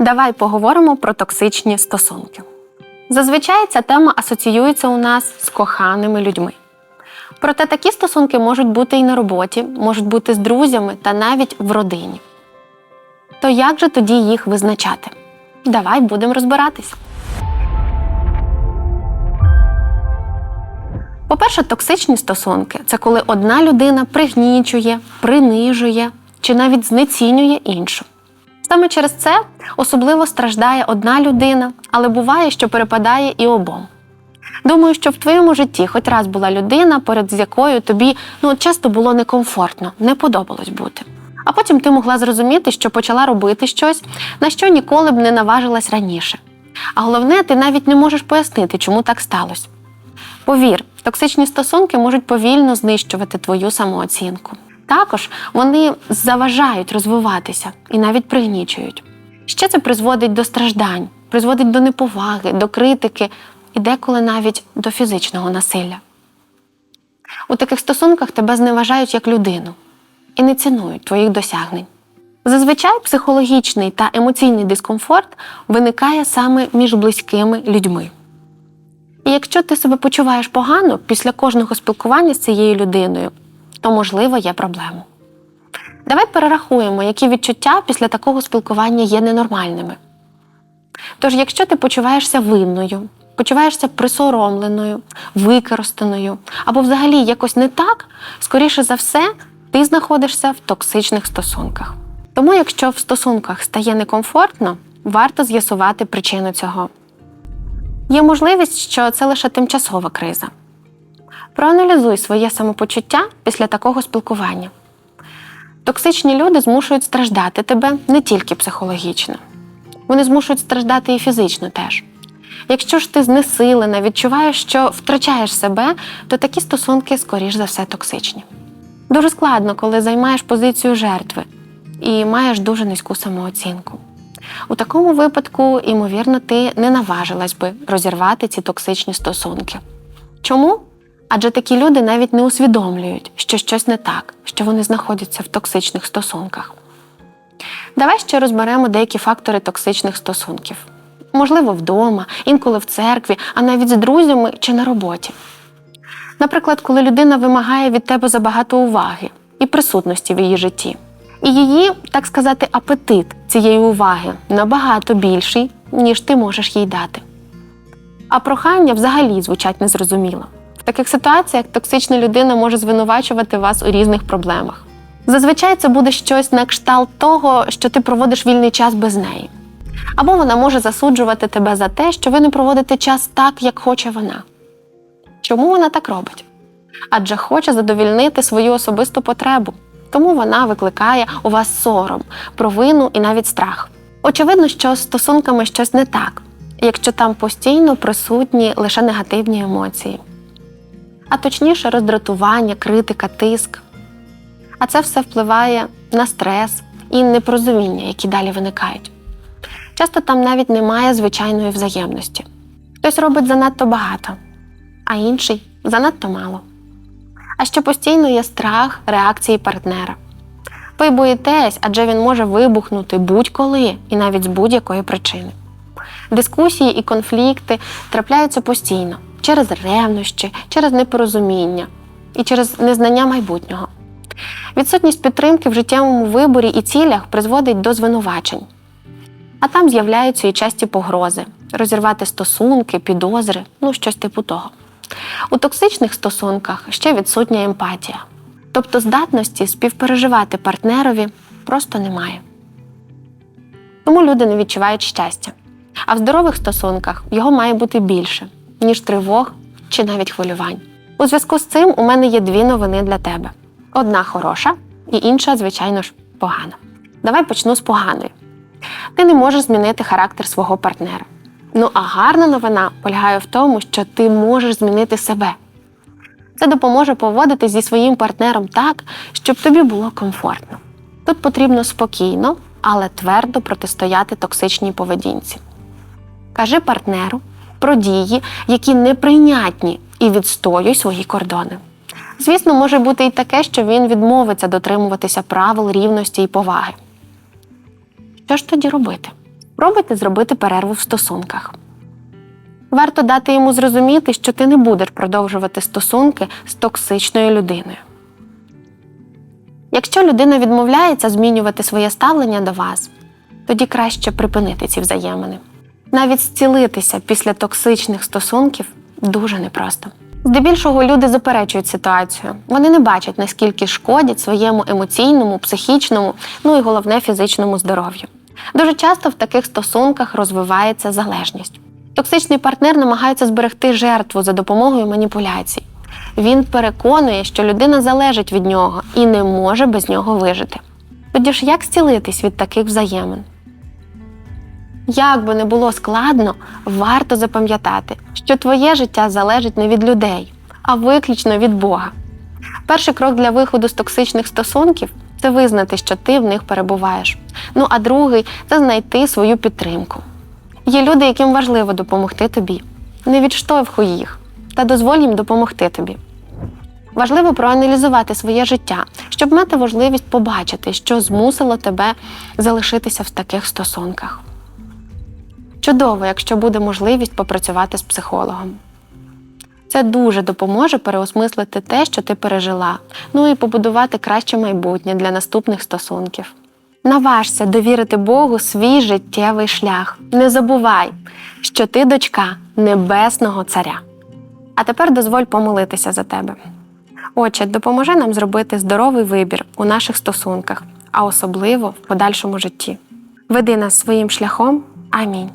Давай поговоримо про токсичні стосунки. Зазвичай ця тема асоціюється у нас з коханими людьми. Проте такі стосунки можуть бути і на роботі, можуть бути з друзями та навіть в родині. То як же тоді їх визначати? Давай будемо розбиратись. По-перше, токсичні стосунки це коли одна людина пригнічує, принижує чи навіть знецінює іншу. Саме через це особливо страждає одна людина, але буває, що перепадає і обом. Думаю, що в твоєму житті хоч раз була людина, поряд з якою тобі ну, часто було некомфортно, не подобалось бути. А потім ти могла зрозуміти, що почала робити щось, на що ніколи б не наважилась раніше. А головне, ти навіть не можеш пояснити, чому так сталося. Повір, токсичні стосунки можуть повільно знищувати твою самооцінку. Також вони заважають розвиватися і навіть пригнічують. Ще це призводить до страждань, призводить до неповаги, до критики і деколи навіть до фізичного насилля. У таких стосунках тебе зневажають як людину і не цінують твоїх досягнень. Зазвичай психологічний та емоційний дискомфорт виникає саме між близькими людьми. І якщо ти себе почуваєш погано після кожного спілкування з цією людиною, то, можливо, є проблема. Давай перерахуємо, які відчуття після такого спілкування є ненормальними. Тож, якщо ти почуваєшся винною, почуваєшся присоромленою, використаною або взагалі якось не так, скоріше за все, ти знаходишся в токсичних стосунках. Тому, якщо в стосунках стає некомфортно, варто з'ясувати причину цього. Є можливість, що це лише тимчасова криза. Проаналізуй своє самопочуття після такого спілкування. Токсичні люди змушують страждати тебе не тільки психологічно, вони змушують страждати і фізично теж. Якщо ж ти знесилена, відчуваєш, що втрачаєш себе, то такі стосунки, скоріш за все, токсичні. Дуже складно, коли займаєш позицію жертви і маєш дуже низьку самооцінку. У такому випадку, ймовірно, ти не наважилась би розірвати ці токсичні стосунки. Чому? Адже такі люди навіть не усвідомлюють, що щось не так, що вони знаходяться в токсичних стосунках. Давай ще розберемо деякі фактори токсичних стосунків. Можливо, вдома, інколи в церкві, а навіть з друзями чи на роботі. Наприклад, коли людина вимагає від тебе забагато уваги і присутності в її житті. І її, так сказати, апетит цієї уваги набагато більший, ніж ти можеш їй дати. А прохання взагалі звучать незрозуміло. В таких ситуаціях токсична людина може звинувачувати вас у різних проблемах. Зазвичай це буде щось на кшталт того, що ти проводиш вільний час без неї. Або вона може засуджувати тебе за те, що ви не проводите час так, як хоче вона. Чому вона так робить? Адже хоче задовільнити свою особисту потребу, тому вона викликає у вас сором, провину і навіть страх. Очевидно, що з стосунками щось не так, якщо там постійно присутні лише негативні емоції, а точніше роздратування, критика, тиск. А це все впливає на стрес і непорозуміння, які далі виникають. Часто там навіть немає звичайної взаємності. Хтось робить занадто багато, а інший занадто мало. А ще постійно є страх реакції партнера. Ви боїтесь, адже він може вибухнути будь-коли і навіть з будь-якої причини. Дискусії і конфлікти трапляються постійно через ревнощі, через непорозуміння і через незнання майбутнього. Відсутність підтримки в життєвому виборі і цілях призводить до звинувачень. А там з'являються і часті погрози, розірвати стосунки, підозри, ну щось типу того. У токсичних стосунках ще відсутня емпатія, тобто здатності співпереживати партнерові просто немає. Тому люди не відчувають щастя. А в здорових стосунках його має бути більше, ніж тривог чи навіть хвилювань. У зв'язку з цим у мене є дві новини для тебе: одна хороша і інша, звичайно ж, погана. Давай почну з поганої. Ти не можеш змінити характер свого партнера. Ну а гарна новина полягає в тому, що ти можеш змінити себе. Це допоможе поводитись зі своїм партнером так, щоб тобі було комфортно. Тут потрібно спокійно, але твердо протистояти токсичній поведінці. Кажи партнеру про дії, які неприйнятні, і відстоюй свої кордони. Звісно, може бути і таке, що він відмовиться дотримуватися правил рівності і поваги. Що ж тоді робити? Спробуйте зробити перерву в стосунках. Варто дати йому зрозуміти, що ти не будеш продовжувати стосунки з токсичною людиною. Якщо людина відмовляється змінювати своє ставлення до вас, тоді краще припинити ці взаємини. Навіть зцілитися після токсичних стосунків дуже непросто. Здебільшого люди заперечують ситуацію. Вони не бачать, наскільки шкодять своєму емоційному, психічному, ну і головне фізичному здоров'ю. Дуже часто в таких стосунках розвивається залежність. Токсичний партнер намагається зберегти жертву за допомогою маніпуляцій. Він переконує, що людина залежить від нього і не може без нього вижити. Тоді ж як зцілитись від таких взаємин? Як би не було складно, варто запам'ятати, що твоє життя залежить не від людей, а виключно від Бога. Перший крок для виходу з токсичних стосунків це визнати, що ти в них перебуваєш. Ну а другий це знайти свою підтримку. Є люди, яким важливо допомогти тобі. Не відштовхуй їх та дозволь їм допомогти тобі. Важливо проаналізувати своє життя, щоб мати можливість побачити, що змусило тебе залишитися в таких стосунках. Чудово, якщо буде можливість попрацювати з психологом. Це дуже допоможе переосмислити те, що ти пережила, ну і побудувати краще майбутнє для наступних стосунків. Наважся довірити Богу свій життєвий шлях. Не забувай, що ти дочка Небесного Царя. А тепер дозволь помолитися за тебе. Отче, допоможи нам зробити здоровий вибір у наших стосунках, а особливо в подальшому житті. Веди нас своїм шляхом. Амінь.